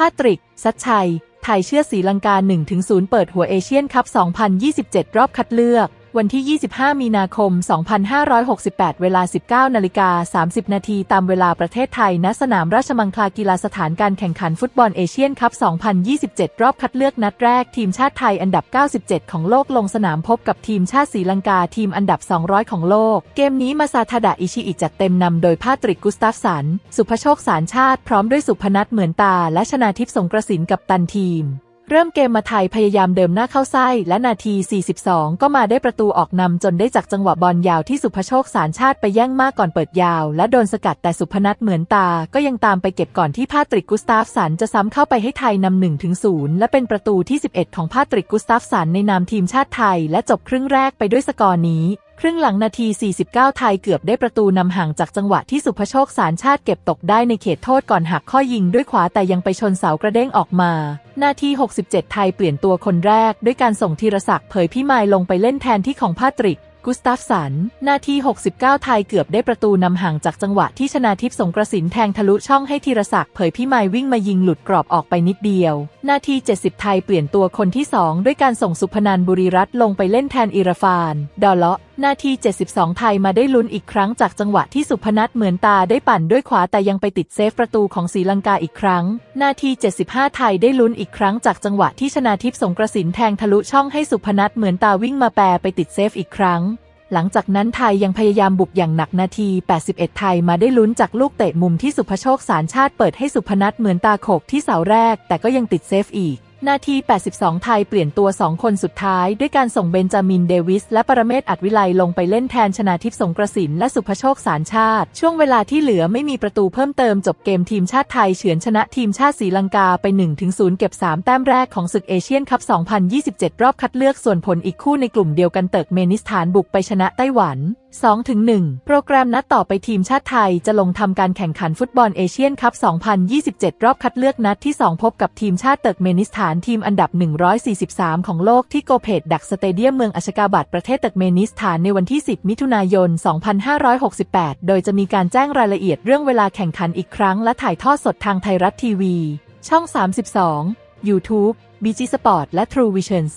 พาตริก ซัชชัย ไทยเชื่อสีลังกา 1-0 เปิดหัวเอเชียนคัพ 2027 รอบคัดเลือก วันที่ 25 มีนาคม 2568 เวลา 19 นาฬิกา 30 นาทีตามเวลาประเทศไทย ณ สนามราชมังคลากีฬาสถานการแข่งขันฟุตบอลเอเชียนคัพ 2027 รอบคัดเลือกนัดแรกทีมชาติไทยอันดับ 97 ของโลกลงสนามพบกับทีมชาติศรีลังกาทีมอันดับ 200 ของโลก เกมนี้มาซาทาดะอิชิอิจัดเต็มนำโดยพาตริกกุสตาฟสัน สุภโชคสารชาติ พร้อมด้วยสุพนัทเหมือนตา และชนาทิพย์สงกระสินกับตันทีม เริ่มเกมมาไทยพยายามเดิมหน้าเข้าไส้และนาที 42 ก็มาได้ประตูออกนำจนได้จากจังหวะบอลยาวที่สุภโชคสารชาติไปแย่งมากก่อนเปิดยาว และโดนสกัดแต่สุพนัทเหมือนตา ก็ยังตามไปเก็บก่อนที่พาตริกกุสตาฟสันจะซ้ำเข้าไปให้ไทยนำ1ถึง0และเป็นประตูที่ 11 ของพาตริกกุสตาฟสันในนามทีมชาติไทย และจบครึ่งแรกไปด้วยสกอร์นี้ ครึ่งหลังนาที 49 ไทยเกือบได้ประตูนำห่างจากจังหวะที่สุภโชคสารชาติเก็บตกได้ในเขตโทษก่อนหักข้อยิงด้วยขวาแต่ยังไปชนเสากระเด้งออกมา นาที 67 ไทยเปลี่ยนตัวคนแรก ด้วยการส่งธีรศักดิ์เผยพิมายลงไปเล่นแทนที่ของพาตริกกุสตาฟสัน นาที 69 ไทยเกือบได้ประตูนำห่างจากจังหวะที่ชนาทิพย์สงกระสินแทงทะลุช่องให้ธีรศักดิ์เผยพิมายวิ่งมายิงหลุดกรอบออกไปนิดเดียว นาที 70 ไทยเปลี่ยนตัวคนที่ 2 ด้วยการส่งสุพนันบุรีรัตน์ลงไปเล่นแทนอิรฟาน ดอเลาะ นาที 72 ไทยมาได้ลุ้นอีกครั้งจากจังหวะที่สุพนัทเหมือนตาได้ปั่นด้วยขวาแต่ยังไปติดเซฟประตูของศรีลังกาอีกครั้ง นาที 75 ไทยได้ลุ้นอีกครั้งจากจังหวะที่ชนาทิพย์สงกระสินแทงทะลุช่องให้สุพนัทเหมือนตาวิ่งมาแปรไปติดเซฟอีกครั้ง หลังจากนั้นไทยยังพยายามบุกอย่างหนักนาที 81 ไทยมาได้ลุ้นจากลูกเตะมุมที่สุภโชคสารชาติเปิดให้สุพนัทเหมือนตาโขกที่เสาแรก แต่ก็ยังติดเซฟอีก นาที 82 ไทยเปลี่ยนตัว 2 คนสุดท้าย ด้วยการส่งเบนจามินเดวิส และปรเมศอัดวิไลลงไปเล่นแทนชนาทิพย์สงกระสินและสุภโชคสารชาติ ช่วงเวลาที่เหลือไม่มีประตูเพิ่มเติมจบเกมทีมชาติไทยเฉือนชนะทีมชาติศรีลังกาไป 1-0 เก็บ 3 แต้มแรกของศึกเอเชียนคัพ 2027 รอบคัดเลือกส่วนผลอีกคู่ในกลุ่มเดียวกันเติร์กเมนิสถานบุกไปชนะไต้หวัน2-1 โปรแกรมนัดต่อไปทีมชาติไทยจะลงทำการแข่งขันฟุตบอลเอเชียนคัพ 2027 รอบคัดเลือกนัดที่ 2 พบกับทีมชาติเติร์กเมนิสถานทีมอันดับ 143 ของโลกที่โกเพดดักสเตเดียมเมืองอัชกาบัดประเทศเติร์กเมนิสถานในวันที่ 10 มิถุนายน 2568 โดยจะมีการแจ้งรายละเอียดเรื่องเวลาแข่งขันอีกครั้งและถ่ายทอดสดทางไทยรัฐทีวี ช่อง 32 YouTube BG Sport และ True Visions